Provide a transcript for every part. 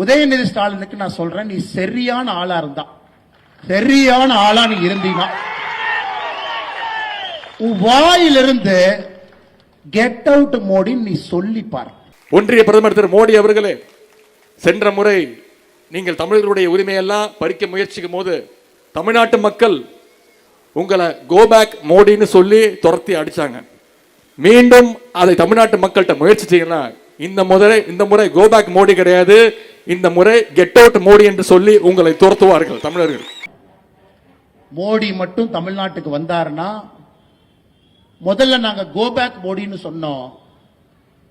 உதயநிதி ஸ்டாலினுக்கு நான் சொல்றேன் நீ சரியான ஆளா இருந்தா. சரியான ஆளா நீ இருந்தீனா. வாயிலிருந்து கெட் அவுட் மோடி நீ சொல்லி பார். ஒன்றிய பிரதமர் திரு மோடி அவர்களே சென்ற முறை நீங்கள் தமிழர்களுடைய உரிமையெல்லாம் பறிக்க முயற்சிக்கும் போது தமிழ்நாட்டு மக்கள் உங்களை கோபேக் மோடின்னு சொல்லி துரத்தி அடிச்சாங்க. மீண்டும் அதை தமிழ்நாட்டு மக்கள்கிட்ட முயற்சி செய்யலாம். இந்த முறை இந்த முறை கோபேக் மோடி கிடையாது. இந்த முறை கெட் அவுட் மோடி என்று சொல்லி உங்களை துரத்துவார்கள் தமிழர்கள். மோடி மட்டும் தமிழ்நாட்டுக்கு வந்தாருன்னா முதல்ல நாங்க கோ பேக் மோடின்னு சொன்னோம்.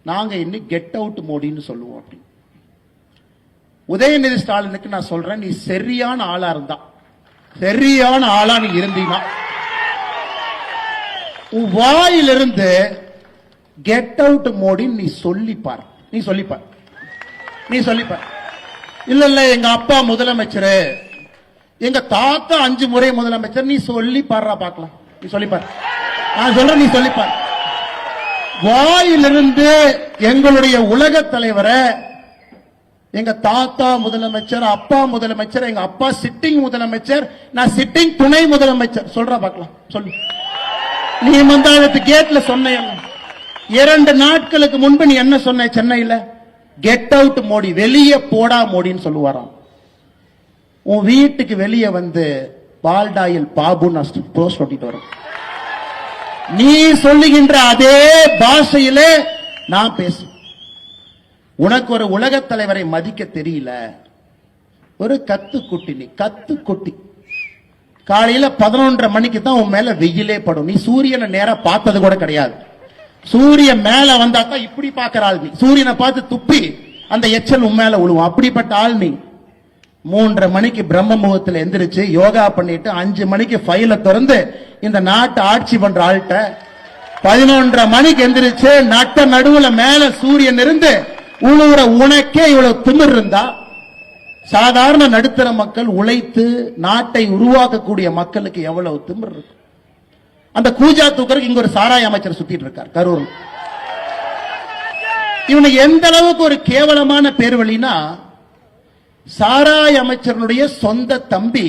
நாங்க இன்னும் கெட் அவுட் மோடின்னு சொல்லுவோம் அப்படின்னு உதயநிதி ஸ்டாலினுக்கு நான் சொல்றேன் நீ சரியான ஆளா இருந்தா. சரியான ஆளா நீ இருந்தீனா உன் வாயிலிருந்து கெட் அவுட் மோடின்னு நீ சொல்லிப்பார். நீ சொல்லிப்பார். நீ சொல்லிப்பார். இல்ல இல்ல எங்க அப்பா முதலமைச்சர். எங்க தாத்தா அஞ்சு முறை முதலமைச்சர். நீ சொல்லி பாடுறா பார்க்கலாம். நீ சொல்லிப்பார் நான் சொல்றேன் நீ சொல்லிப்பார் வாயிலிருந்து எங்களுடைய உலக தலைவரை எங்க தாத்தா முதலமைச்சர் அப்பா முதலமைச்சர் எங்க அப்பா சிட்டிங் முதலமைச்சர் நான் சிட்டிங் துணை முதலமைச்சர். சொல்றா பார்க்கலாம். சொல்லு. நீ மந்தாளத்து கேட்ல சொன்ன இரண்டு நாட்களுக்கு முன்பு நீ என்ன சொன்ன சென்னையில? கெட் அவுட் மோடி வெளியே போடா மோடின்னு சொல்லுவாராம். உன் வீட்டுக்கு வெளியே வந்து பால்டாயில் பாபு போஸ்ட் ஒட்டிட்டு வரும் நீ சொல்லுகின்ற அதே பாஷையிலே நான் பேசுவேன் உனக்கு ஒரு உலகத் தலைவரை மதிக்க தெரியல. ஒரு கத்து குட்டி நீ கத்து குட்டி காலையில பதினொன்றரை மணிக்கு தான் உன் மேல வெயிலே படும். நீ சூரியனை நேரா பார்த்தது கூட கிடையாது. சூரியன் மேல வந்தா தான் இப்படி பார்க்கிற ஆள் நீ. சூரியனை பார்த்து துப்பி அந்த எச்சல் உன் மேல விழுவும் அப்படிப்பட்ட ஆள் நீ. மூன்றரை மணிக்கு பிரம்ம முகத்துல எந்திரிச்சு யோகா பண்ணிட்டு அஞ்சு மணிக்கு ஃபைல திறந்து இந்த நாட்டை ஆட்சி பண்ற ஆள்கிட்ட பதினொன்றரை மணிக்கு எந்திரிச்சு நட்ட நடுவுல மேல சூரியன் இருந்து உழுவுற உனக்கே இவ்வளவு திமிர் இருந்தா சாதாரண நடுத்தர மக்கள் உழைத்து நாட்டை உருவாக்கக்கூடிய மக்களுக்கு எவ்வளவு திமிர் இருக்கும்? அந்த கூஜா தூக்கருக்கு இங்க ஒரு சாராய அமைச்சர் சுத்திட்டு இருக்கார் கரூர். இவனுக்கு எந்த அளவுக்கு ஒரு கேவலமான பேர் வழினா சாராய அமைச்சருடைய சொந்த தம்பி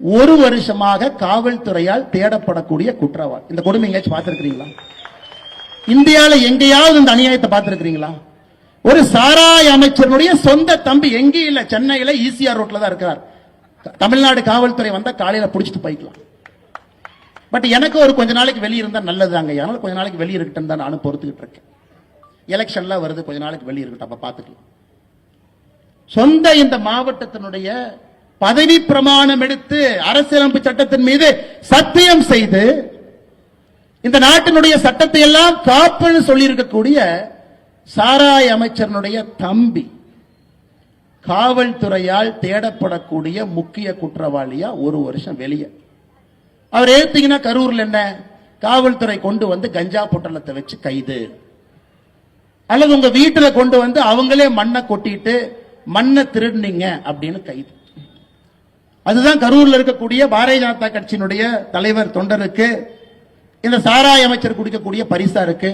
ஒரு வருஷமாக காவல்துறையால் தேடப்படக்கூடிய குற்றவாளி. இந்த கொடுமை எங்கேயாச்சும் பார்த்திருக்கிறீங்களா? இந்தியாவில் எங்கேயாவது இந்த அநியாயத்தை பார்த்திருக்கிறீங்களா? ஒரு சாராய அமைச்சருடைய சொந்த தம்பி எங்கே இல்ல சென்னையில ஈசிஆர் ரோட்ல தான் இருக்கிறார். தமிழ்நாடு காவல்துறை வந்தா காலையில புடிச்சிட்டு போய்க்கலாம். பட் எனக்கு ஒரு கொஞ்ச நாளைக்கு வெளியிருந்தா நல்லது நல்லதுதாங்க. அதனால கொஞ்ச நாளைக்கு வெளியே இருக்கட்டும் தான் நானும் பொறுத்துக்கிட்டு இருக்கேன். எலெக்ஷன்லாம் வருது கொஞ்ச நாளைக்கு வெளியே இருக்கட்டும். அப்ப பாத்துக்கலாம் சொந்த இந்த மாவட்டத்தினுடைய பதவி பிரமாணம் எடுத்து அரசியலமைப்பு சட்டத்தின் மீது சத்தியம் செய்து இந்த நாட்டினுடைய சட்டத்தை எல்லாம் காப்புன்னு சொல்லி இருக்கக்கூடிய சாராய அமைச்சரனுடைய தம்பி காவல்துறையால் தேடப்படக்கூடிய முக்கிய குற்றவாளியா ஒரு வருஷம் வெளியே. அவர் ஏத்தீங்கன்னா கரூர்ல என்ன? காவல்துறை கொண்டு வந்து கஞ்சா பொட்டலத்தை வச்சு கைது. அல்லது உங்க வீட்டுல கொண்டு வந்து அவங்களே மண்ணை கொட்டிட்டு மண்ணை திருடுனீங்க அப்படின்னு கைது. அதுதான் கரூர்ல இருக்கக்கூடிய பாரதிய ஜனதா கட்சியினுடைய தலைவர் தொண்டருக்கு இந்த சாராய அமைச்சர் குடிக்கக்கூடிய பரிசா இருக்கு.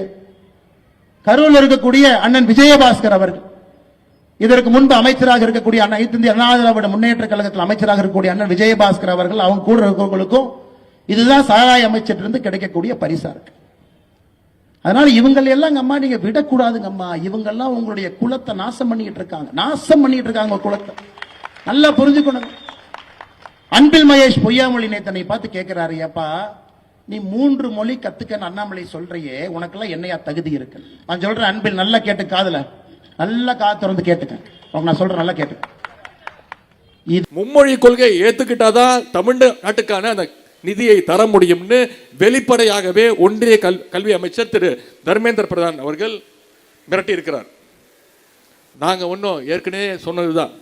கரூர்ல இருக்கக்கூடிய அண்ணன் விஜயபாஸ்கர் அவர்கள். இதற்கு முன்பு அமைச்சராக இருக்கக்கூடிய அண்ணன் அனைத்து இந்திய அண்ணா திராவிட முன்னேற்ற கழகத்தில் அமைச்சராக இருக்கக்கூடிய அண்ணன் விஜயபாஸ்கர் அவர்கள் அவங்க கூட இருக்கிறவங்களுக்கும் இதுதான் சாராய அமைச்சர் கிடைக்கக்கூடிய பரிசா இருக்கு. அதனால இவங்க எல்லாம் அம்மா நீங்க விடக்கூடாதுங்க அம்மா இவங்கெல்லாம் உங்களுடைய குலத்தை நாசம் பண்ணிட்டு இருக்காங்க. நாசம் பண்ணிட்டு இருக்காங்க குலத்தை. நல்லா புரிஞ்சுக்கணும். அன்பில் மகேஷ் பொய்யாமொழி நேத்தனை பார்த்து கேட்கிறாரு ஏப்பா நீ மூன்று மொழி கத்துக்கன்னு அண்ணாமலை சொல்றியே உனக்கெல்லாம் என்னையா தகுதி இருக்கு? நான் சொல்றேன் அன்பில் நல்லா கேட்டு காதல. நல்லா காது திறந்து கேட்டுக்க. உனக்கு நான் சொல்றேன் நல்லா கேட்டுக்க. மும்மொழி கொள்கையை ஏத்துக்கிட்டாதான் தமிழ்நாட்டுக்கான அந்த நிதியை தர முடியும்னு வெளிப்படையாகவே ஒன்றிய கல் கல்வி அமைச்சர் திரு தர்மேந்திர பிரதான் அவர்கள் மிரட்டி இருக்கிறார் ஒன்றும் ஏற்கனவே சொன்னதுதான்.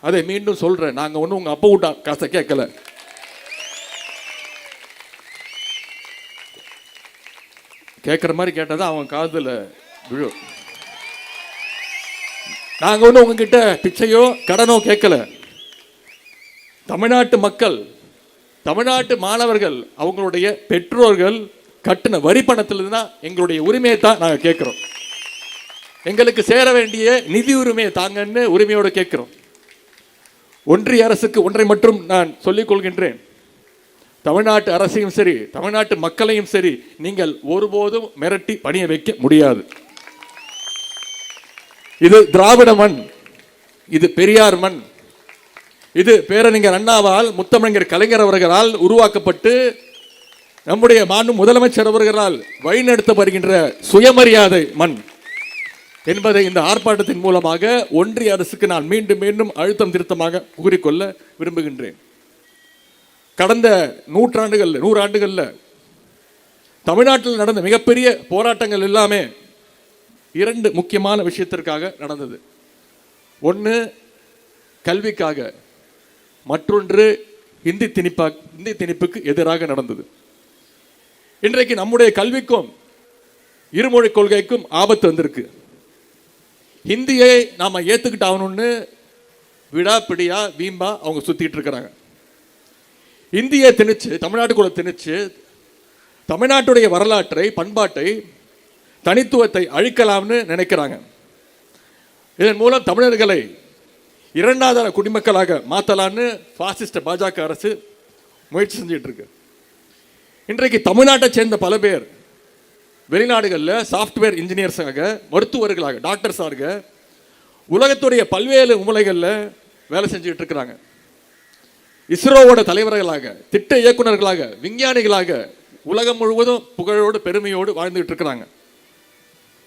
அதை மீண்டும் சொல்கிறேன் நாங்கள் ஒன்றும் உங்கள் அப்பா விட்டா காசை கேட்கல. கேட்குற மாதிரி கேட்டாதான் அவன் காதில் விழும். நாங்கள் ஒன்றும் உங்ககிட்ட பிச்சையோ கடனோ கேட்கல. தமிழ்நாட்டு மக்கள் தமிழ்நாட்டு மாணவர்கள் அவங்களுடைய பெற்றோர்கள் கட்டின வரி பணத்திலிருந்து தான் எங்களுடைய உரிமையை தான் நாங்கள் கேட்குறோம். எங்களுக்கு சேர வேண்டிய நிதி உரிமையை தாங்கன்னு உரிமையோடு கேட்குறோம். ஒன்றிய அரசுக்கு ஒன்றை மட்டும் நான் சொல்லிக் கொள்கின்றேன். தமிழ்நாட்டு அரசையும் சரி தமிழ்நாட்டு மக்களையும் சரி நீங்கள் ஒருபோதும் மிரட்டி பணிய வைக்க முடியாது. இது திராவிட மண் இது பெரியார் மண் இது பேரறிஞர் அண்ணாவால் முத்தமிழர் கலைஞர் அவர்களால் உருவாக்கப்பட்டு நம்முடைய மாண்பு முதலமைச்சர் அவர்களால் வழிநடத்தப்படுகின்ற சுயமரியாதை மண் என்பதை இந்த ஆர்ப்பாட்டத்தின் மூலமாக ஒன்றிய அரசுக்கு நான் மீண்டும் மீண்டும் அழுத்தம் திருத்தமாக கூறிக்கொள்ள விரும்புகின்றேன். கடந்த நூற்றாண்டுகளில் நூறாண்டுகளில் தமிழ்நாட்டில் நடந்த மிகப்பெரிய போராட்டங்கள் எல்லாமே இரண்டு முக்கியமான விஷயத்திற்காக நடந்தது. ஒன்று கல்விக்காக. மற்றொன்று இந்தி திணிப்பா இந்தி திணிப்புக்கு எதிராக நடந்தது. இன்றைக்கு நம்முடைய கல்விக்கும் இருமொழி கொள்கைக்கும் ஆபத்து வந்திருக்கு. ஹிந்தியை நாம ஏத்துக்கிட்டாகணும்னு விடாப்பிடியா வீம்பா அவங்க சுற்றிக்கிட்டு இருக்கிறாங்க. இந்தியை திணிச்சு தமிழ்நாட்டுக்குள்ள திணிச்சு தமிழ்நாட்டுடைய வரலாற்றை பண்பாட்டை தனித்துவத்தை அழிக்கலாம்னு நினைக்கிறாங்க. இதன் மூலம் தமிழர்களை இரண்டாவது குடிமக்களாக மாற்றலான்னு ஃபாசிஸ்ட பாஜக அரசு முயற்சி செஞ்சிட்டு இருக்கு. இன்றைக்கு தமிழ்நாட்டை சேர்ந்த பல பேர் வெளிநாடுகளில் சாஃப்ட்வேர் இன்ஜினியர்ஸாக மருத்துவர்களாக டாக்டர்ஸாக உலகத்துடைய பல்வேறு மூலைகளில் வேலை செஞ்சுட்டு இருக்கிறாங்க. இஸ்ரோவோட தலைவர்களாக திட்ட இயக்குனர்களாக விஞ்ஞானிகளாக உலகம் முழுவதும் புகழோடு பெருமையோடு வாழ்ந்துகிட்டு இருக்கிறாங்க.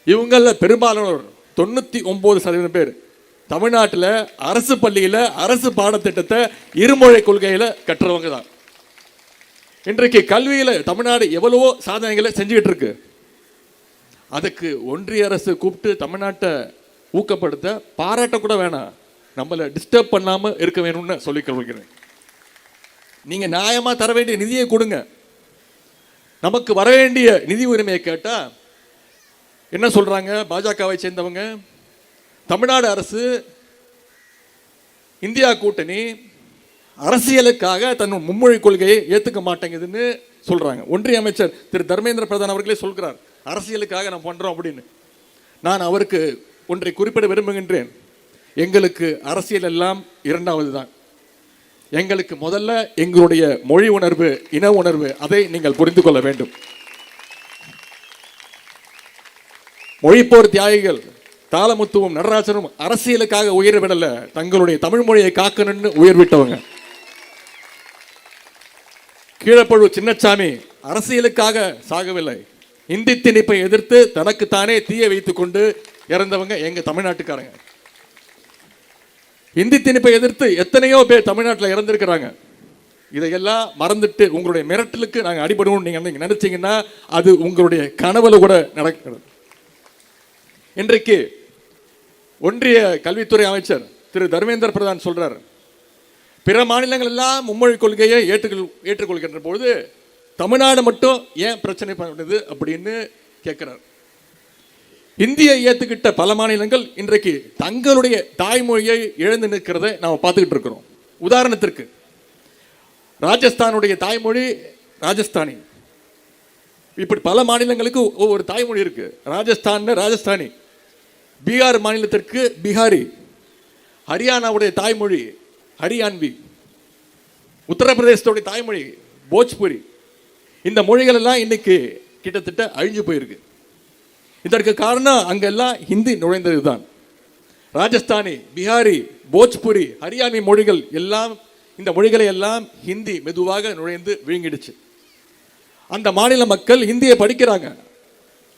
இவங்களில் பெரும்பாலானோர் தொண்ணூற்றி ஒம்பது சதவீதம் பேர் தமிழ்நாட்டில் அரசு பள்ளியில் அரசு பாடத்திட்டத்தை இருமொழி கொள்கையில் கற்றவங்க தான். இன்றைக்கு கல்வியில் தமிழ்நாடு எவ்வளவோ சாதனைகளை செஞ்சுக்கிட்டு இருக்கு. அதுக்கு ஒன்றிய அரசு கூப்பிட்டு தமிழ்நாட்டை ஊக்கப்படுத்த பாராட்ட கூட வேணாம். நம்மளை டிஸ்டர்ப் பண்ணாமல் இருக்க வேணும்னு சொல்லிக் கொள்கிறேன். நீங்கள் நியாயமாக தர வேண்டிய நிதியை கொடுங்க. நமக்கு வர வேண்டிய நிதி உரிமையை கேட்டால் என்ன சொல்கிறாங்க பாஜகவை சேர்ந்தவங்க தமிழ்நாடு அரசு இந்தியா கூட்டணி அரசியலுக்காக தன் மும்மொழி கொள்கையை ஏற்றுக்க மாட்டேங்குதுன்னு சொல்கிறாங்க ஒன்றிய அமைச்சர் திரு. தர்மேந்திர பிரதான் அவர்களே சொல்கிறார் அரசியலுக்காக நான் பண்ணுறோம் அப்படின்னு. நான் அவருக்கு ஒன்றை குறிப்பிட விரும்புகின்றேன். எங்களுக்கு அரசியல் எல்லாம் இரண்டாவது தான். எங்களுக்கு முதல்ல எங்களுடைய மொழி உணர்வு இன உணர்வு அதை நீங்கள் புரிந்து கொள்ள வேண்டும். மொழிப்போர் தியாகிகள் தாளமுத்துவும் நடராஜனும் அரசியலுக்காக உயிர் விடல. தங்களுடைய தமிழ் மொழியை காக்கணும்னு உயிர் விட்டவங்க. கீழப்பழு சின்னச்சாமி அரசியலுக்காக சாகவில்லை. இந்தி திணிப்பை எதிர்த்து தனக்குத்தானே தீய வைத்துக் கொண்டு இறந்தவங்க எங்க தமிழ்நாட்டுக்காரங்க. இந்தி திணிப்பை எதிர்த்து எத்தனையோ பேர் தமிழ்நாட்டில் இறந்திருக்கிறாங்க. இதையெல்லாம் மறந்துட்டு உங்களுடைய மிரட்டலுக்கு நாங்கள் அடிபடுவோம் நீங்கள் நீங்க நினைச்சீங்கன்னா அது உங்களுடைய கனவுல கூட நடக்கிறது. இன்றைக்கு ஒன்றிய கல்வித்துறை அமைச்சர் திரு தர்மேந்திர பிரதான் சொல்றார் பிற மாநிலங்கள் எல்லாம் மும்மொழி கொள்கையை ஏற்றுக்கொள் ஏற்றுக்கொள்கின்ற பொழுது தமிழ்நாடு மட்டும் ஏன் பிரச்சனை பண்ணுது அப்படின்னு கேட்கிறார். இந்தியை ஏற்றுக்கிட்ட பல மாநிலங்கள் இன்றைக்கு தங்களுடைய தாய்மொழியை இழந்து நிற்கிறத நாம் பார்த்துக்கிட்டு இருக்கிறோம். உதாரணத்திற்கு ராஜஸ்தானுடைய தாய்மொழி ராஜஸ்தானி. இப்படி பல மாநிலங்களுக்கு ஒவ்வொரு தாய்மொழி இருக்கு. ராஜஸ்தான் ராஜஸ்தானி. பீகார் மாநிலத்திற்கு பீகாரி ஹரியானாவுடைய தாய்மொழி ஹரியான்வி உத்தரப்பிரதேசத்துடைய தாய்மொழி போஜ்புரி. இந்த மொழிகள் எல்லாம் இன்னைக்கு கிட்டத்தட்ட அழிஞ்சு போயிருக்கு. இதற்கு காரணம் அங்கெல்லாம் ஹிந்தி நுழைந்தது தான் ராஜஸ்தானி பீகாரி போஜ்புரி ஹரியானி மொழிகள் எல்லாம் இந்த மொழிகளை எல்லாம் ஹிந்தி மெதுவாக நுழைந்து விழுங்கிடுச்சு. அந்த மாநில மக்கள் ஹிந்தியை படிக்கிறாங்க.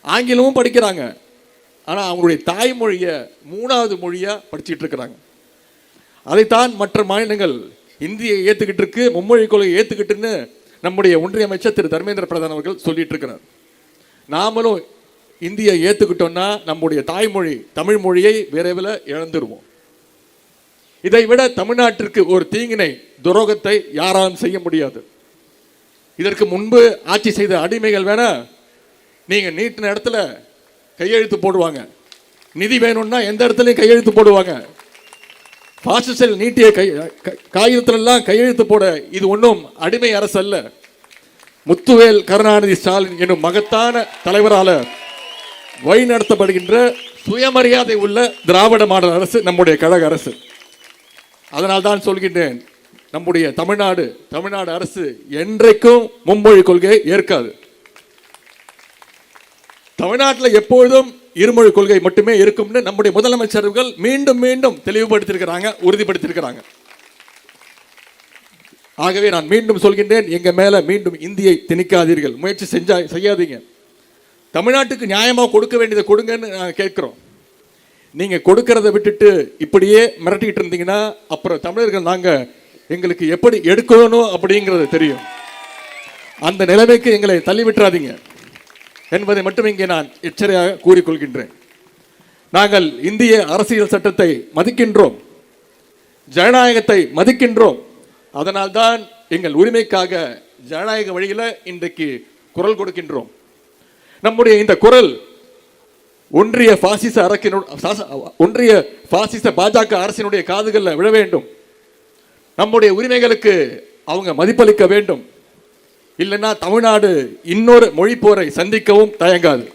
ஆங்கிலமும் படிக்கிறாங்க. ஆனால் அவங்களுடைய தாய்மொழியை மூணாவது மொழியாக படிச்சுட்டு இருக்கிறாங்க அதைத்தான் மற்ற மாநிலங்கள் இந்தியை ஏற்றுக்கிட்டு இருக்கு மும்மொழி கொள்கையை ஏற்றுக்கிட்டுன்னு நம்முடைய ஒன்றிய அமைச்சர் திரு. தர்மேந்திர பிரதான் அவர்கள் சொல்லிட்டு இருக்கிறார் நாமளும் இந்தியை ஏற்றுக்கிட்டோம்னா நம்முடைய தாய்மொழி தமிழ் மொழியை விரைவில் இழந்துருவோம். இதை விட தமிழ்நாட்டிற்கு ஒரு தீங்கினை துரோகத்தை யாராலும் செய்ய முடியாது. இதற்கு முன்பு ஆட்சி செய்த அடிமைகள் வேணா நீங்கள் நீட்டின இடத்துல கையெழுத்து போடுவாங்க. நிதி வேணும்னா எந்த இடத்துலையும் கையெழுத்து போடுவாங்க. பாசிசல் நீட்டிய கை க- காகிதத்திலெல்லாம் கையெழுத்து போட இது ஒன்றும் அடிமை அரசு அல்ல. முத்துவேல் கருணாநிதி ஸ்டாலின் என்னும் மகத்தான தலைவரால் வழிநடத்தப்படுகின்ற சுயமரியாதை உள்ள திராவிட மாடல் அரசு நம்முடைய கழக அரசு. அதனால் தான் சொல்கின்றேன் நம்முடைய தமிழ்நாடு தமிழ்நாடு அரசு என்றைக்கும் மும்மொழி கொள்கையை ஏற்காது. தமிழ்நாட்டில் எப்பொழுதும் இருமொழி கொள்கை மட்டுமே இருக்கும்னு நம்முடைய முதலமைச்சர்கள் மீண்டும் மீண்டும் தெளிவுபடுத்தியிருக்கிறாங்க உறுதிப்படுத்தியிருக்கிறாங்க. ஆகவே நான் மீண்டும் சொல்கின்றேன் எங்கள் மேலே மீண்டும் இந்தியை திணிக்காதீர்கள். முயற்சி செஞ்சா செய்யாதீங்க. தமிழ்நாட்டுக்கு நியாயமாக கொடுக்க வேண்டியதை கொடுங்கன்னு நாங்கள் கேட்குறோம். நீங்கள் கொடுக்கறத விட்டுட்டு இப்படியே மிரட்டிக்கிட்டு இருந்தீங்கன்னா அப்புறம் தமிழர்கள் நாங்கள் எங்களுக்கு எப்படி எடுக்கணும் அப்படிங்கிறது தெரியும். அந்த நிலைமைக்கு எங்களை தள்ளி விட்டுறாதீங்க. என்பதை மட்டும் இங்கே நான் எச்சரியாக கூறிக்கொள்கின்றேன். நாங்கள் இந்திய அரசியல் சட்டத்தை மதிக்கின்றோம். ஜனநாயகத்தை மதிக்கின்றோம். அதனால்தான் எங்கள் உரிமைக்காக ஜனநாயக வழியில் இன்றைக்கு குரல் கொடுக்கின்றோம். நம்முடைய இந்த குரல் ஒன்றிய பாசிச அரக்கினு ஒன்றிய பாசிச பாஜக அரசினுடைய காதுகளில் விழ வேண்டும். நம்முடைய உரிமைகளுக்கு அவங்க மதிப்பளிக்க வேண்டும். இல்லைன்னா தமிழ்நாடு இன்னொரு மொழி போரை சந்திக்கவும் தயங்காது.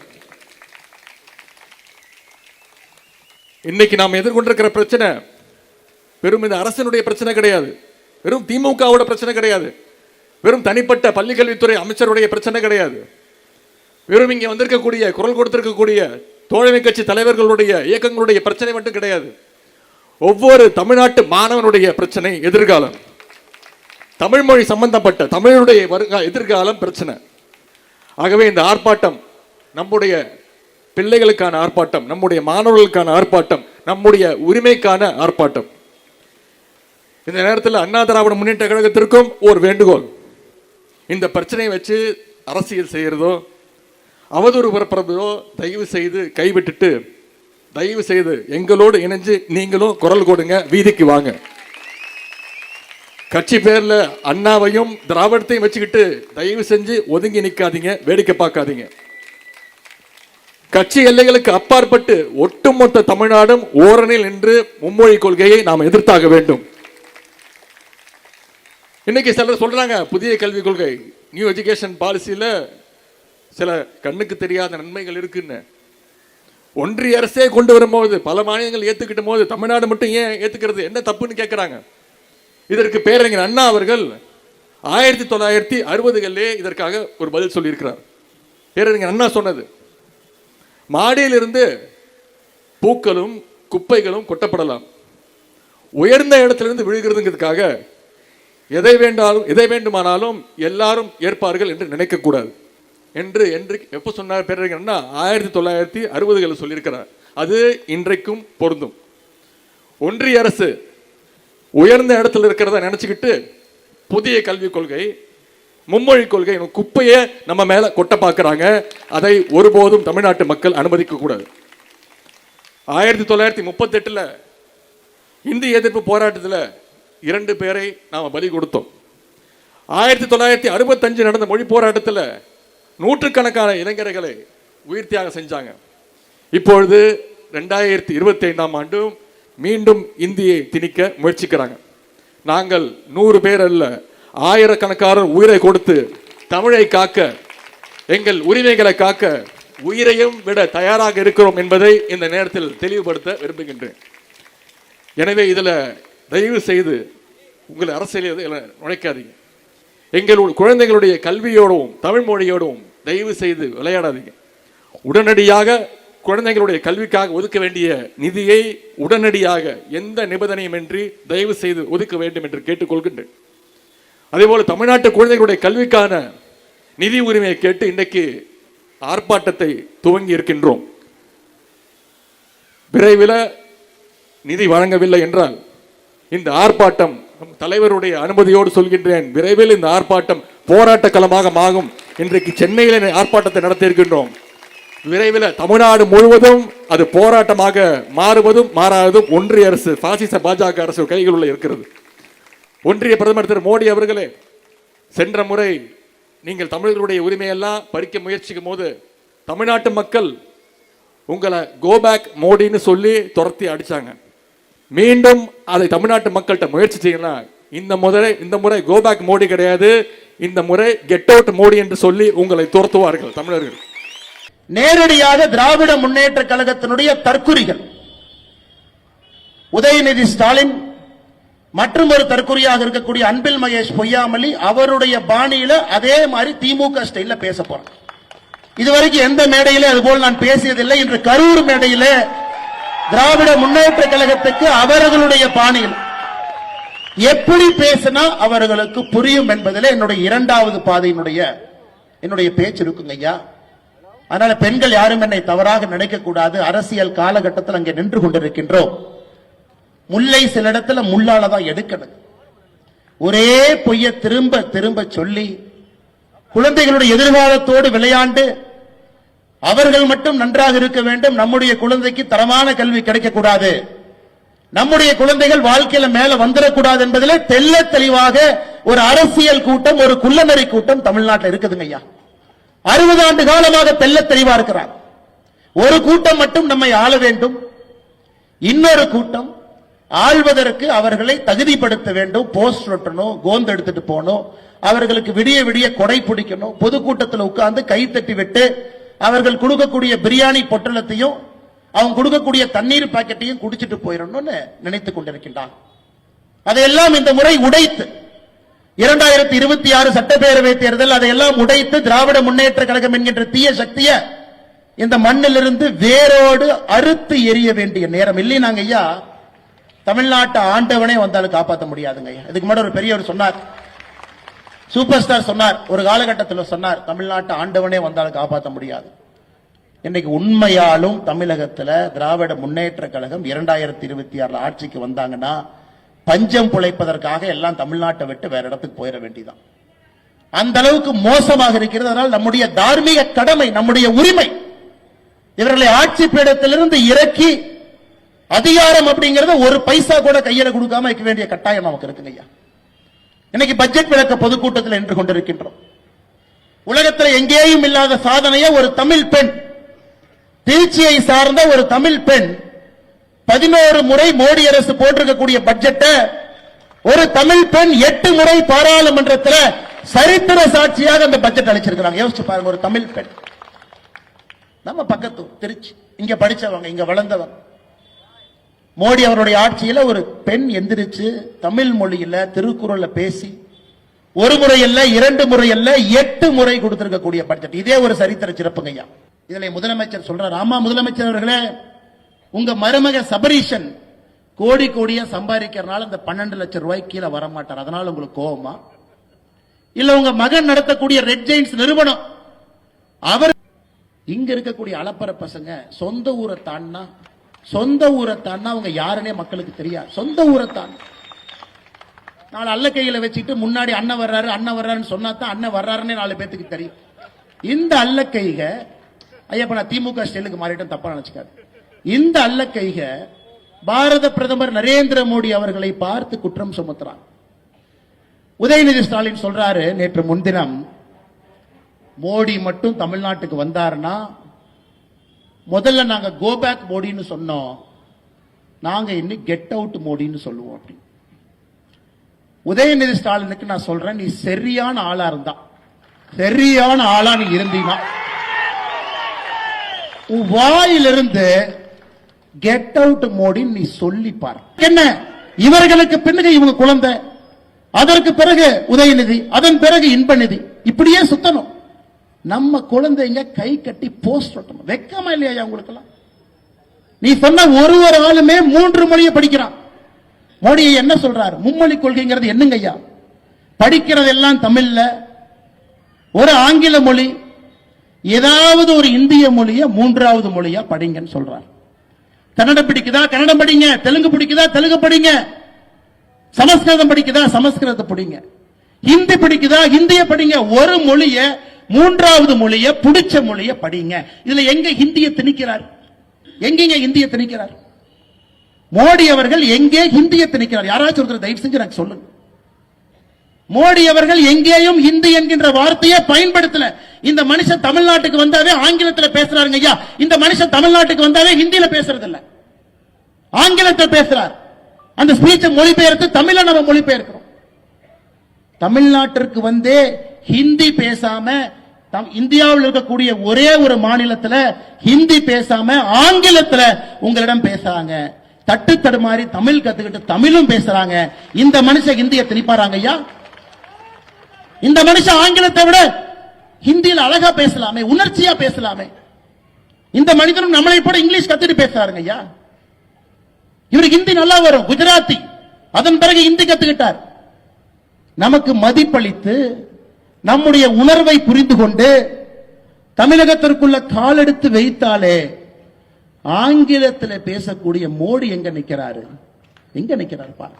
இன்னைக்கு நாம் எதிர்கொண்டிருக்கிற பிரச்சனை வெறும் இந்த அரசனுடைய பிரச்சனை கிடையாது. வெறும் திமுகவோட பிரச்சனை கிடையாது. வெறும் தனிப்பட்ட பள்ளிக்கல்வித்துறை அமைச்சருடைய பிரச்சனை கிடையாது. வெறும் இங்கே வந்திருக்கக்கூடிய குரல் கொடுத்திருக்கக்கூடிய தோழமை கட்சி தலைவர்களுடைய இயக்கங்களுடைய பிரச்சனை மட்டும் கிடையாது. ஒவ்வொரு தமிழ்நாட்டு மாணவனுடைய பிரச்சனை எதிர்காலம். தமிழ் மொழி சம்பந்தப்பட்ட தமிழுடைய வருகா எதிர்காலம் பிரச்சனை. ஆகவே இந்த ஆர்ப்பாட்டம் நம்முடைய பிள்ளைகளுக்கான ஆர்ப்பாட்டம் நம்முடைய மாணவர்களுக்கான ஆர்ப்பாட்டம் நம்முடைய உரிமைக்கான ஆர்ப்பாட்டம். இந்த நேரத்தில் அண்ணா திராவிட முன்னேற்ற கழகத்திற்கும் ஒரு வேண்டுகோள். இந்த பிரச்சனையை வச்சு அரசியல் செய்கிறதோ அவதூறு பரப்புறதோ தயவு செய்து கைவிட்டுட்டு தயவு செய்து எங்களோடு இணைஞ்சு நீங்களும் குரல் கொடுங்க வீதிக்கு வாங்க. கட்சி பேரில் அண்ணாவையும் திராவிடத்தையும் வச்சுக்கிட்டு தயவு செஞ்சு ஒதுங்கி நிற்காதீங்க வேடிக்கை பார்க்காதீங்க. கட்சி எல்லைகளுக்கு அப்பாற்பட்டு ஒட்டுமொத்த தமிழ்நாடும் ஓரணில் நின்று மும்மொழி கொள்கையை நாம் எதிர்த்தாக வேண்டும். இன்னைக்கு சிலர் சொல்றாங்க புதிய கல்விக் கொள்கை நியூ எஜுகேஷன் பாலிசியில் சில கண்ணுக்கு தெரியாத நன்மைகள் இருக்குன்னு. ஒன்றிய அரசே கொண்டு வரும்போது பல மாநிலங்கள் ஏற்றுக்கிட்ட போது தமிழ்நாடு மட்டும் ஏன் ஏற்றுக்கிறது என்ன தப்புன்னு கேட்குறாங்க இதற்கு பேரறிஞர் அண்ணா அவர்கள் ஆயிரத்தி தொள்ளாயிரத்தி அறுபதுகளிலே இதற்காக ஒரு பதில் சொல்லியிருக்கிறார். பேரறிஞர் அண்ணா சொன்னது மாடியிலிருந்து பூக்களும் குப்பைகளும் கொட்டப்படலாம். உயர்ந்த இடத்திலிருந்து விழுகிறதுங்கிறதுக்காக எதை வேண்டாலும் எதை வேண்டுமானாலும் எல்லாரும் ஏற்பார்கள் என்று நினைக்கக்கூடாது. என்று என்று எப்போ சொன்னார் பேரறிஞர் அண்ணா? ஆயிரத்தி தொள்ளாயிரத்தி அறுபதுகளில் சொல்லியிருக்கிறார். அது இன்றைக்கும் பொருந்தும். ஒன்றிய அரசு உயர்ந்த இடத்துல இருக்கிறத நினச்சிக்கிட்டு புதிய கல்விக் கொள்கை மும்மொழி கொள்கை குப்பையை நம்ம மேலே கொட்ட பார்க்குறாங்க அதை ஒருபோதும் தமிழ்நாட்டு மக்கள் அனுமதிக்கக்கூடாது ஆயிரத்தி தொள்ளாயிரத்தி முப்பத்தெட்டில் இந்திய எதிர்ப்பு போராட்டத்தில் இரண்டு பேரை நாம் பலி கொடுத்தோம். ஆயிரத்தி தொள்ளாயிரத்தி அறுபத்தஞ்சு நடந்த மொழி போராட்டத்தில் நூற்றுக்கணக்கான இளைஞர்களை உயிர் தியாகம் செஞ்சாங்க. இப்பொழுது ரெண்டாயிரத்தி இருபத்தி ஐந்தாம் ஆண்டும் மீண்டும் இந்தியை திணிக்க முயற்சிக்கிறாங்க. நாங்கள் நூறு பேர் அல்ல ஆயிரக்கணக்கான உயிரை கொடுத்து தமிழை காக்க எங்கள் உரிமைகளை காக்க உயிரையும் விட தயாராக இருக்கிறோம் என்பதை இந்த நேரத்தில் தெளிவுபடுத்த விரும்புகின்றேன். எனவே இதில் தயவு செய்து உங்கள் அரசியல் நுழைக்காதீங்க. எங்கள் குழந்தைகளுடைய கல்வியோடவும் தமிழ் மொழியோடவும் தயவு செய்து விளையாடாதீங்க. உடனடியாக குழந்தைகளுடைய கல்விக்காக ஒதுக்க வேண்டிய நிதியை உடனடியாக எந்த நிபந்தனையுமின்றி தயவு செய்து ஒதுக்க வேண்டும் என்று கேட்டுக்கொள்கின்றேன். அதேபோல தமிழ்நாட்டு குழந்தைகளுடைய கல்விக்கான நிதி உரிமையை கேட்டு இன்றைக்கு ஆர்ப்பாட்டத்தை துவங்கி இருக்கின்றோம். விரைவில் நிதி வழங்கவில்லை என்றால் இந்த ஆர்ப்பாட்டம் தலைவருடைய அனுமதியோடு சொல்கின்றேன் விரைவில் இந்த ஆர்ப்பாட்டம் போராட்ட களமாக ஆகும் இன்றைக்கு சென்னையில் ஆர்ப்பாட்டத்தை நடத்தியிருக்கின்றோம். விரைவில் தமிழ்நாடு முழுவதும் அது போராட்டமாக மாறுவதும் மாறாததும் ஒன்றிய அரசு பாசிச பாஜக அரசு கைகளுள்ள இருக்கிறது. ஒன்றிய பிரதமர் திரு மோடி அவர்களே சென்ற முறை நீங்கள் தமிழர்களுடைய உரிமையெல்லாம் பறிக்க முயற்சிக்கும் போது தமிழ்நாட்டு மக்கள் உங்களை கோபேக் மோடின்னு சொல்லி துரத்தி அடித்தாங்க மீண்டும் அதை தமிழ்நாட்டு மக்கள்கிட்ட முயற்சி செய்யலாம் இந்த முறை இந்த முறை கோபேக் மோடி கிடையாது. இந்த முறை கெட் அவுட் மோடி என்று சொல்லி உங்களை துரத்துவார்கள் தமிழர்கள். நேரடியாக திராவிட முன்னேற்ற கழகத்தினுடைய தற்குறிகள். உதயநிதி ஸ்டாலின் மற்றும் ஒரு தற்குறியாக இருக்கக்கூடிய அன்பில் மகேஷ் பொய்யாமலி அவருடைய பாணியில அதே மாதிரி திமுக ஸ்டைல்ல பேச போறேன் இதுவரைக்கும் எந்த மேடையிலே அதுபோல் நான் பேசியதில்லை. இன்று கரூர் மேடையிலே திராவிட முன்னேற்ற கழகத்துக்கு அவர்களுடைய பாணியில் எப்படி பேசினா அவர்களுக்கு புரியும் என்பதிலே என்னுடைய இரண்டாவது பாதையினுடைய என்னுடைய பேச்சு இருக்குங்க ஐயா. அதனால பெண்கள் யாரும் என்னை தவறாக நினைக்க கூடாது அரசியல் காலகட்டத்தில் அங்கே நின்று கொண்டிருக்கின்றோம். முல்லை சில இடத்துல முள்ளால தான் எடுக்கணும். ஒரே பொய்ய திரும்ப திரும்ப சொல்லி குழந்தைகளுடைய எதிர்காலத்தோடு விளையாண்டு அவர்கள் மட்டும் நன்றாக இருக்க வேண்டும். நம்முடைய குழந்தைக்கு தரமான கல்வி கிடைக்கக்கூடாது. நம்முடைய குழந்தைகள் வாழ்க்கையில மேல வந்துடக்கூடாது என்பதில் தெல்ல தெளிவாக ஒரு அரசியல் கூட்டம் ஒரு குள்ளநெறி கூட்டம் தமிழ்நாட்டில் இருக்குதுங்க ஐயா. அறுபது ஆண்டு காலமாக தெல்ல தெளிவா இருக்கிறார். ஒரு கூட்டம் மட்டும் நம்மை ஆள வேண்டும். இன்னொரு கூட்டம் ஆள்வதற்கு அவர்களை தகுதிப்படுத்த வேண்டும். போஸ்ட் ஒட்டணும் கோந்து எடுத்துட்டு போகணும் அவர்களுக்கு விடிய விடிய கொடை பிடிக்கணும். பொதுக்கூட்டத்தில் உட்கார்ந்து கை தட்டி விட்டு அவர்கள் கொடுக்கக்கூடிய பிரியாணி பொட்டலத்தையும் அவங்க கொடுக்கக்கூடிய தண்ணீர் பாக்கெட்டையும் குடிச்சிட்டு போயிடணும்னு நினைத்துக் கொண்டிருக்கின்றான் அதையெல்லாம் இந்த முறை உடைத்து இரண்டாயிரத்தி இருபத்தி ஆறு சட்டப்பேரவை தேர்தல் அதையெல்லாம் உடைத்து திராவிட முன்னேற்ற கழகம் என்கின்ற தீய சக்தியை இந்த மண்ணிலிருந்து வேரோடு அறுத்து எரிய வேண்டிய நேரம். இல்லைனாங்க ஐயா தமிழ்நாட்டை ஆண்டவனே வந்தாலும் காப்பாற்ற முடியாதுங்க ஐயா. இதுக்கு முன்னாடி ஒரு பெரியவர் சொன்னார். சூப்பர் ஸ்டார் சொன்னார். ஒரு காலகட்டத்தில் சொன்னார் தமிழ்நாட்டை ஆண்டவனே வந்தாலும் காப்பாற்ற முடியாது. இன்னைக்கு உண்மையாலும் தமிழகத்தில் திராவிட முன்னேற்ற கழகம் இரண்டாயிரத்தி இருபத்தி ஆறுல ஆட்சிக்கு வந்தாங்கன்னா பஞ்சம் பிழைப்பதற்காக எல்லாம் தமிழ்நாட்டை விட்டு வேற இடத்துக்கு போயிட வேண்டிதான். அந்த அளவுக்கு மோசமாக இருக்கிறது. அதனால் நம்முடைய தார்மீக கடமை நம்முடைய உரிமை இவர்களை ஆட்சி பீடத்திலிருந்து இறக்கி அதிகாரம் அப்படிங்கறத ஒரு பைசா கூட கையில கொடுக்காம வைக்க வேண்டிய கட்டாயம் நமக்கு இருக்குங்க ஐயா. இன்னைக்கு பட்ஜெட் விளக்க பொதுக்கூட்டத்தில் நின்று கொண்டிருக்கின்றோம். உலகத்தில் எங்கேயும் இல்லாத சாதனையை ஒரு தமிழ் பெண் திருச்சியை சார்ந்த ஒரு தமிழ் பெண் பதினோரு முறை மோடி அரசு போட்டிருக்கக்கூடிய பட்ஜெட்டை ஒரு தமிழ் பெண் எட்டு முறை பாராளுமன்றத்தில் சரித்திர சாட்சியாக அந்த பட்ஜெட் அளிச்சிருக்கிறாங்க. யோசிச்சு பாருங்க ஒரு தமிழ் பெண். நம்ம பக்கத்து திருச்சி. இங்க படிச்சவங்க இங்க வளர்ந்தவங்க. மோடி அவருடைய ஆட்சியில ஒரு பெண் எந்திரிச்சு தமிழ் மொழியில திருக்குறள்ல பேசி ஒரு முறை அல்ல இரண்டு முறை அல்ல எட்டு முறை கொடுத்திருக்கக்கூடிய பட்ஜெட் இதே ஒரு சரித்திர சிறப்புங்க ஐயா முதலமைச்சர் சொல்றார். ஆமா முதலமைச்சர் அவர்களே உங்க மருமக சபரீஷன் கோடி கோடியா சம்பாதிக்கிறனால இந்த பன்னெண்டு லட்சம் ரூபாய் கீழே வர மாட்டார் அதனால உங்களுக்கு கோபமா இல்ல உங்க மகன் நடத்தக்கூடிய ரெட் ஜெயின்ஸ் நிறுவனம். அவர் இங்க இருக்கக்கூடிய அலப்பற பசங்க சொந்த ஊரை தாண்டா சொந்த ஊரை தாண்டா அவங்க யாருன்னே மக்களுக்கு தெரியாது. சொந்த ஊரை தான் நாலு அல்ல கையில வச்சுட்டு முன்னாடி அண்ணன் வர்றாரு அண்ணன் வர்றாருன்னு சொன்னா தான் அண்ணன் வர்றாருன்னே நாலு பேத்துக்கு தெரியும். இந்த அல்ல கைக ஐயப்ப நான் திமுக ஸ்டைலுக்கு மாறிட்டேன் தப்பா நினைச்சுக்காது இந்த அல்ல கைக பாரத பிரதமர் நரேந்திர மோடி அவர்களை பார்த்து குற்றம் சுமத்துறான். உதயநிதி ஸ்டாலின் சொல்றாரு நேற்று முன்தினம் மோடி மட்டும் தமிழ்நாட்டுக்கு வந்தாருன்னா முதல்ல நாங்க கோபேக் மோடின்னு சொன்னோம். நாங்க இன்னும் கெட் அவுட் மோடின்னு சொல்லுவோம் அப்படி. உதயநிதி ஸ்டாலினுக்கு நான் சொல்றேன் நீ சரியான ஆளா இருந்தா. சரியான ஆளா நீ இருந்தீங்கன்னா உன் வாயிலிருந்து கெட் அவுட் மோடின்னு நீ சொல்லி பார். என்ன? இவர்களுக்கு பின்னுக்கு இவங்க குழந்தை. அதற்கு பிறகு உதயநிதி அதன் பிறகு இன்பநிதி. இப்படியே சுத்தணும். நம்ம குழந்தைங்க கை கட்டி போஸ்ட் ஒட்டணும் வெக்கமா இல்லையா உங்களுக்கெல்லாம்? நீ சொன்ன ஒரு ஒரு ஆளுமே மூன்று மொழியை படிக்கிறான். மோடி என்ன சொல்றாரு? மும்மொழி கொள்கைங்கிறது என்னங்க ஐயா? படிக்கிறது எல்லாம் தமிழ்ல. ஒரு ஆங்கில மொழி. ஏதாவது ஒரு இந்திய மொழிய மூன்றாவது மொழியா படிங்கன்னு சொல்றாரு. கன்னடம் பிடிக்குதா? கன்னடம் படிங்க. தெலுங்கு பிடிக்குதா? தெலுங்கு படிங்க. சமஸ்கிருதம் படிக்குதா? சமஸ்கிருதத்தை படிங்க. ஹிந்தி பிடிக்குதா? ஹிந்திய படிங்க. ஒரு மொழிய மூன்றாவது மொழிய பிடிச்ச மொழிய படிங்க. இதுல எங்க ஹிந்திய திணிக்கிறார்? எங்கெங்க ஹிந்திய திணிக்கிறார்? மோடி அவர்கள் எங்கே ஹிந்தியை திணிக்கிறார்? யாராச்சும் ஒருத்தர் தயவு செஞ்சு எனக்கு சொல்லுங்க. மோடி அவர்கள் எங்கேயும் ஹிந்தி என்கின்ற வார்த்தையை பயன்படுத்தல. இந்த மனுஷன் தமிழ்நாட்டுக்கு வந்தாவே ஆங்கிலத்துல பேசுறாருங்க ஐயா. இந்த மனுஷன் தமிழ்நாட்டுக்கு வந்தாவே ஹிந்தியில பேசுறது இல்ல ஆங்கிலத்தில் பேசுறார். அந்த ஸ்பீச்சை மொழிபெயர்த்து தமிழ நம்ம மொழிபெயர்க்கிறோம். தமிழ்நாட்டிற்கு வந்தே ஹிந்தி பேசாம தம் இந்தியாவில் இருக்கக்கூடிய ஒரே ஒரு மாநிலத்துல ஹிந்தி பேசாம ஆங்கிலத்துல உங்களிடம் பேசுறாங்க. தட்டு தடுமாறி தமிழ் கத்துக்கிட்டு தமிழும் பேசுறாங்க. இந்த மனுஷன் ஹிந்தியை திணிப்பாராங்க ஐயா? இந்த மனுஷன் ஆங்கிலத்தை விட ஹிந்தியில் அழகா பேசலாமே உணர்ச்சியா பேசலாமே. இந்த மனிதனும் நம்மளை போட இங்கிலீஷ் கத்துட்டு பேசுறாருங்க ஐயா. இவருக்கு ஹிந்தி நல்லா வரும் குஜராத்தி. அதன் பிறகு ஹிந்தி கத்துக்கிட்டார். நமக்கு மதிப்பளித்து நம்முடைய உணர்வை புரிந்து கொண்டு தமிழகத்திற்குள்ள காலெடுத்து வைத்தாலே ஆங்கிலத்தில் பேசக்கூடிய மோடி எங்க நிற்கிறாரு எங்க நிற்கிறார் பாரு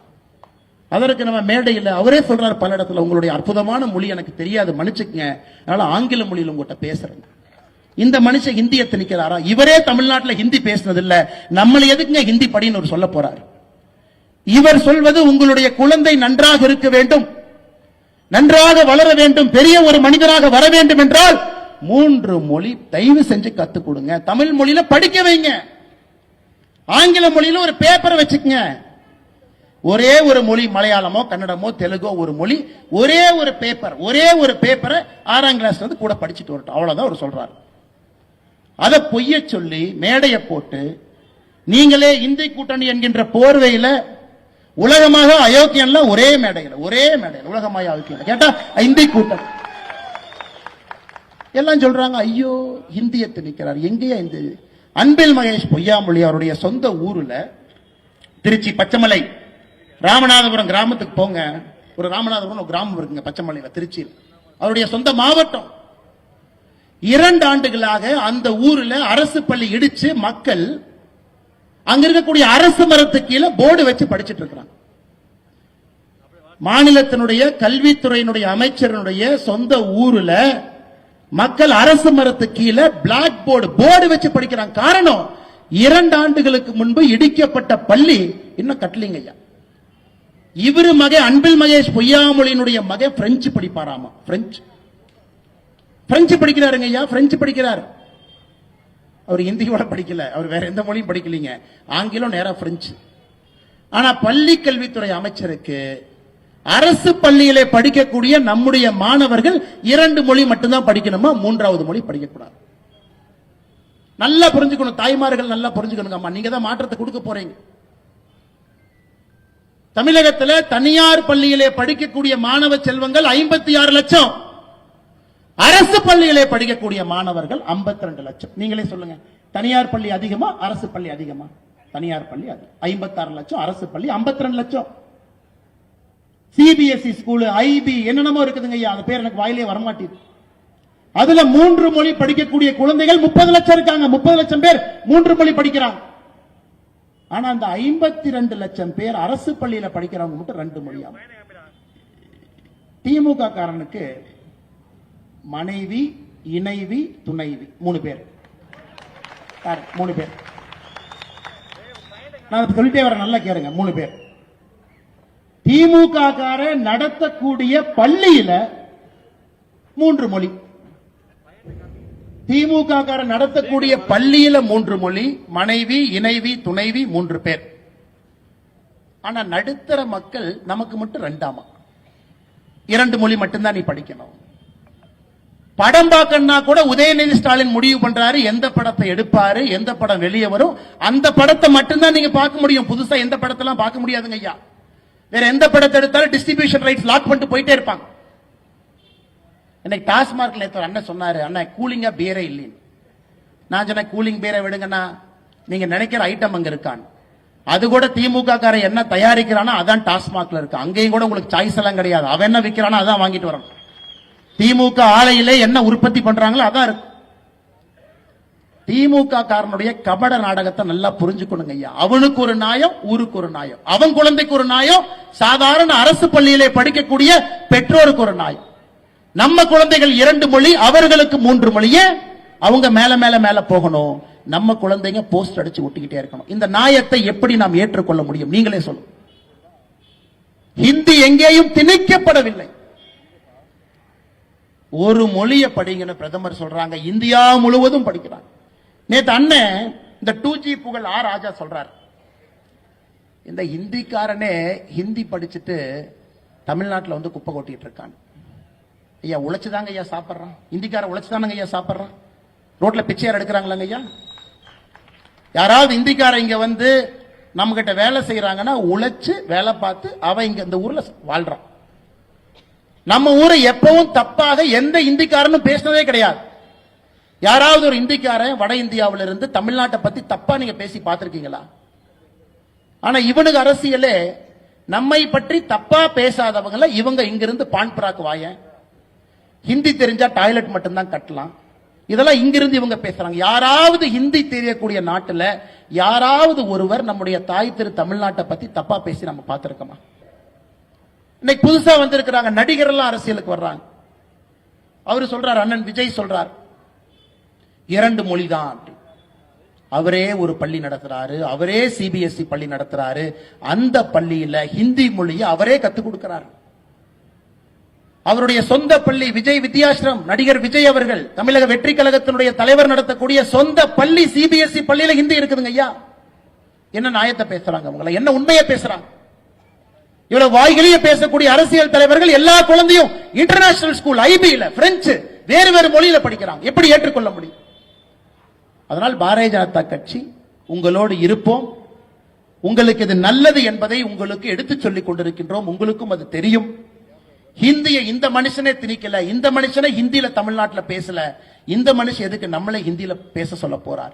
அதற்கு நம்ம மேடையில் அவரே சொல்றாரு பல இடத்துல உங்களுடைய அற்புதமான மொழி எனக்கு தெரியாது மன்னிச்சுக்கங்க. அதனால ஆங்கில மொழியில் உங்ககிட்ட பேசுறேன். இந்த மனுஷன் ஹிந்தியை திணிக்கிறாரா இவரே தமிழ்நாட்டில் ஹிந்தி பேசுனது இல்ல நம்மளை எதுக்குங்க ஹிந்தி படின்னு ஒரு சொல்ல போறாரு? இவர் சொல்வது உங்களுடைய குழந்தை நன்றாக இருக்க வேண்டும். நன்றாக வளர வேண்டும். பெரிய ஒரு மனிதனாக வர வேண்டும் என்றால் மூன்று மொழி தயவு செஞ்சு கத்துக் கொடுங்க. தமிழ் மொழியில படிக்க வைங்க. ஆங்கில மொழியில ஒரு பேப்பரை வச்சுக்கங்க. ஒரே ஒரு மொழி மலையாளமோ கன்னடமோ தெலுங்கோ ஒரு மொழி ஒரே ஒரு பேப்பர் ஒரே ஒரு பேப்பரை ஆறாம் கிளாஸ்ல இருந்து கூட படிச்சுட்டு வரட்டும். அவ்வளவுதான் அவர் சொல்றாரு. அதை பொய்ய சொல்லி மேடையை போட்டு நீங்களே இந்தி கூட்டணி என்கின்ற போர்வையில உலகமாக அயோக்கியன்ல ஒரே மேடையில் ஒரே மேடையில் உலகமாக அயோக்கியம் கேட்டா இந்தி கூட்டணி. எல்லாம் சொல்றாங்க ஐயோ ஹிந்தியை திணிக்கிறார் எங்கேயா இந்த? அன்பில் மகேஷ் பொய்யாமொழி அவருடைய சொந்த ஊர்ல திருச்சி பச்சைமலை ராமநாதபுரம் கிராமத்துக்கு போங்க. ஒரு ராமநாதபுரம் ஒரு கிராமம் இருக்குங்க பச்சைமலையில திருச்சியில். அவருடைய சொந்த மாவட்டம். இரண்டு ஆண்டுகளாக அந்த ஊர்ல அரசு பள்ளி இடிச்சு மக்கள் அங்க இருக்கக்கூடிய அரசு மரத்துக்கு கீழே போர்டு வச்சு படிச்சிட்டு இருக்கிறாங்க. மாநிலத்தினுடைய கல்வித்துறையினுடைய அமைச்சரனுடைய சொந்த ஊர்ல மக்கள் அரசு மரத்து கீழே பிளாக் போர்டு போர்டு வச்சு படிக்கிறாங்க. காரணம் இரண்டு ஆண்டுகளுக்கு முன்பு இடிக்கப்பட்ட பள்ளி இன்னும் கட்டலிங்க ஐயா. இவரு மகை அன்பில் மகேஷ் பொய்யாமொழியினுடைய மகை பிரெஞ்சு படிப்பாராமா? பிரெஞ்சு பிரெஞ்சு படிக்கிறாருங்க ஐயா பிரெஞ்சு படிக்கிறார். அவர் ஹிந்தியோட படிக்கல அவர் வேற எந்த மொழியும் படிக்கலீங்க. ஆங்கிலம் நேரா பிரெஞ்சு ஆனா பள்ளி கல்வித்துறை அமைச்சருக்கு அரசு பள்ளியிலே படிக்கக்கூடிய நம்முடைய மாணவர்கள் இரண்டு மொழி மட்டும்தான் படிக்கணுமா? மூன்றாவது மொழி படிக்கக்கூடாது. நல்லா புரிஞ்சுக்கணும் தாய்மார்கள் நல்லா புரிஞ்சுக்கணுங்க அம்மா நீங்க தான் மாற்றத்தை கொடுக்க போறீங்க. தமிழகத்துல தனியார் பள்ளியிலே படிக்கக்கூடிய மாணவ செல்வங்கள் ஐம்பத்தி ஆறு லட்சம். அரசு பள்ளியிலே படிக்கக்கூடிய மாணவர்கள் 52 லட்சம். நீங்களே சொல்லுங்க தனியார் பள்ளி அதிகமா அரசு பள்ளி அதிகமா? தனியார் பள்ளி அது. 56 லட்சம் அரசு பள்ளி 52 லட்சம். சிபிஎஸ்இ ஸ்கூல் ஐபி என்னென்னமோ இருக்குதுங்க ஐயா அந்த பேர் எனக்கு வாயிலே வரமாட்டேது அதுல மூன்று மொழி படிக்கக்கூடிய குழந்தைகள் முப்பது லட்சம் இருக்காங்க. முப்பது லட்சம் பேர் மூன்று மொழி படிக்கிறாங்க. ஆனா அந்த ஐம்பத்தி ரெண்டு லட்சம் பேர் அரசு பள்ளியில படிக்கிறவங்க மட்டும் ரெண்டு மொழியாம் திமுக காரனுக்கு மனைவி இணைவி துணைவி மூணு பேர். மூணு பேர். நான் சொல்லிட்டே வர நல்லா கேளுங்க. மூணு பேர். திமுக கார நடத்தக்கூடிய பள்ளியில மூன்று மொழி. திமுக காரன் நடத்தக்கூடிய பள்ளியில மூன்று மொழி மனைவி இணைவி துணைவி மூன்று பேர். ஆனா நடுத்தர மக்கள் நமக்கு மட்டும் ரெண்டாமா? இரண்டு மொழி மட்டும்தான் நீ படிக்கணும். படம் பார்க்கணும்னா கூட உதயநிதி ஸ்டாலின் முடிவு பண்றாரு எந்த படத்தை எடுப்பாரு எந்த படம் வெளியே வரும் அந்த படத்தை மட்டும்தான் நீங்க பார்க்க முடியும். புதுசா எந்த படத்தெல்லாம் பார்க்க முடியாதுங்க ஐயா. வேற எந்த படத்தை எடுத்தாலும் டிஸ்ட்ரிபியூஷன் ரைட்ஸ் லாக் பண்ணிட்டு போயிட்டே இருப்பாங்க. இன்னைக்கு டாஸ்மார்க்ல ஏற்ற ஒரு அண்ணன் சொன்னாரு அண்ணன் கூலிங்கா பீரே இல்லைன்னு. நான் சொன்னேன் கூலிங் பீரை விடுங்கண்ணா. நீங்க நினைக்கிற ஐட்டம் அங்க இருக்கான் அது கூட திமுக காரன் என்ன தயாரிக்கிறானோ அதான் டாஸ்மாக்ல இருக்கு. அங்கேயும் கூட உங்களுக்கு சாய்ஸ் எல்லாம் கிடையாது. அவன் என்ன விற்கிறானோ அதான் வாங்கிட்டு வரணும் திமுக ஆலையிலே என்ன உற்பத்தி பண்றாங்களோ அதான் இருக்கு. திமுக காரனுடைய கபட நாடகத்தை நல்லா புரிஞ்சுக்கணுங்க ஐயா. அவனுக்கு ஒரு நாயம் ஊருக்கு ஒரு நாயம். அவன் குழந்தைக்கு ஒரு நாயம் சாதாரண அரசு பள்ளியிலே படிக்கக்கூடிய பெற்றோருக்கு ஒரு நாயம். நம்ம குழந்தைகள் இரண்டு மொழி அவர்களுக்கு மூன்று மொழியே அவங்க மேல மேல மேல போகணும். நம்ம குழந்தைங்க போஸ்ட் அடிச்சு ஒட்டிக்கிட்டே இருக்கணும். இந்த நியாயத்தை எப்படி நாம் ஏற்றுக்கொள்ள முடியும்? நீங்களே சொல்லும் ஹிந்தி எங்கேயும் திணிக்கப்படவில்லை. ஒரு மொழியை படிங்கன்னு பிரதமர் சொல்றாங்க. இந்தியா முழுவதும் படிக்கிறாங்க நேத்து அண்ணன் இந்த டூ ஜி புகழ் ஆ ராஜா சொல்றார். இந்த ஹிந்திக்காரனே ஹிந்தி படிச்சுட்டு தமிழ்நாட்டுல வந்து குப்பை கொட்டிட்டு இருக்கான். ஐயா உழைச்சுதாங்க ஐயா சாப்பிட்றான் இந்திக்கார உழைச்சுதானங்க ஐயா சாப்பிட்றான் ரோட்ல பிச்சையார் எடுக்கிறாங்களாங்க ஐயா? யாராவது இந்திக்கார இங்க வந்து நம்ம கிட்ட வேலை செய்யறாங்கன்னா உழைச்சு வேலை பார்த்து அவன் இங்க இந்த ஊர்ல வாழ்றான் நம்ம ஊரை எப்பவும் தப்பாக எந்த இந்திக்காரனும் பேசினதே கிடையாது. யாராவது ஒரு இந்திக்காரன் வட இந்தியாவில இருந்து தமிழ்நாட்டை பத்தி தப்பா நீங்க பேசி பார்த்திருக்கீங்களா? ஆனா இவனுக்கு அரசியலே நம்மை பற்றி தப்பா பேசாதவங்கள இவங்க இங்கிருந்து பான்பராக்கு வாயன் வாயேன். ஹிந்தி தெரிஞ்சா டாய்லெட் மட்டும்தான் கட்டலாம். இதெல்லாம் இங்கிருந்து இவங்க பேசுறாங்க. யாராவது ஹிந்தி தெரியக்கூடிய நாட்டில் யாராவது ஒருவர் நம்முடைய தாய் திரு தமிழ்நாட்டை பத்தி தப்பா பேசி நம்ம பார்த்திருக்கோமா? இன்னைக்கு புதுசா வந்திருக்கிறாங்க. நடிகர் எல்லாம் அரசியலுக்கு வர்றாங்க. அவரு சொல்றார் அண்ணன் விஜய் சொல்றார் இரண்டு மொழிதான் அப்படி. அவரே ஒரு பள்ளி நடத்துறாரு அவரே சிபிஎஸ்இ பள்ளி நடத்துறாரு. அந்த பள்ளியில ஹிந்தி மொழியை அவரே கத்துக் கொடுக்கிறாரு. அவருடைய சொந்த பள்ளி விஜய் வித்யாசிரம் நடிகர் விஜய் அவர்கள் தமிழக வெற்றி கழகத்தினுடைய தலைவர் நடத்தக்கூடிய சொந்த பள்ளி சிபிஎஸ்இ பள்ளியில ஹிந்தி இருக்குதுங்க ஐயா. என்ன நியாயத்தை பேசுறாங்க அவங்கள? என்ன உண்மையை பேசுறாங்க? இவ்வளவு வாய்களையே பேசக்கூடிய அரசியல் தலைவர்கள் எல்லா குழந்தையும் இன்டர்நேஷனல் ஸ்கூல் ஐபியில பிரெஞ்சு வேறு வேறு மொழியில படிக்கிறாங்க. எப்படி ஏற்றுக்கொள்ள முடியும்? அதனால் பாரதிய ஜனதா கட்சி உங்களோடு இருப்போம். உங்களுக்கு இது நல்லது என்பதை உங்களுக்கு எடுத்துச் சொல்லிக் கொண்டிருக்கின்றோம். உங்களுக்கும் அது தெரியும். ஹிந்தியை இந்த மனுஷனே திணிக்கல இந்த மனுஷனே ஹிந்தியில தமிழ்நாட்டுல பேசல. இந்த மனுஷன் எதுக்கு நம்மளே ஹிந்தியில பேச சொல்ல போறார்?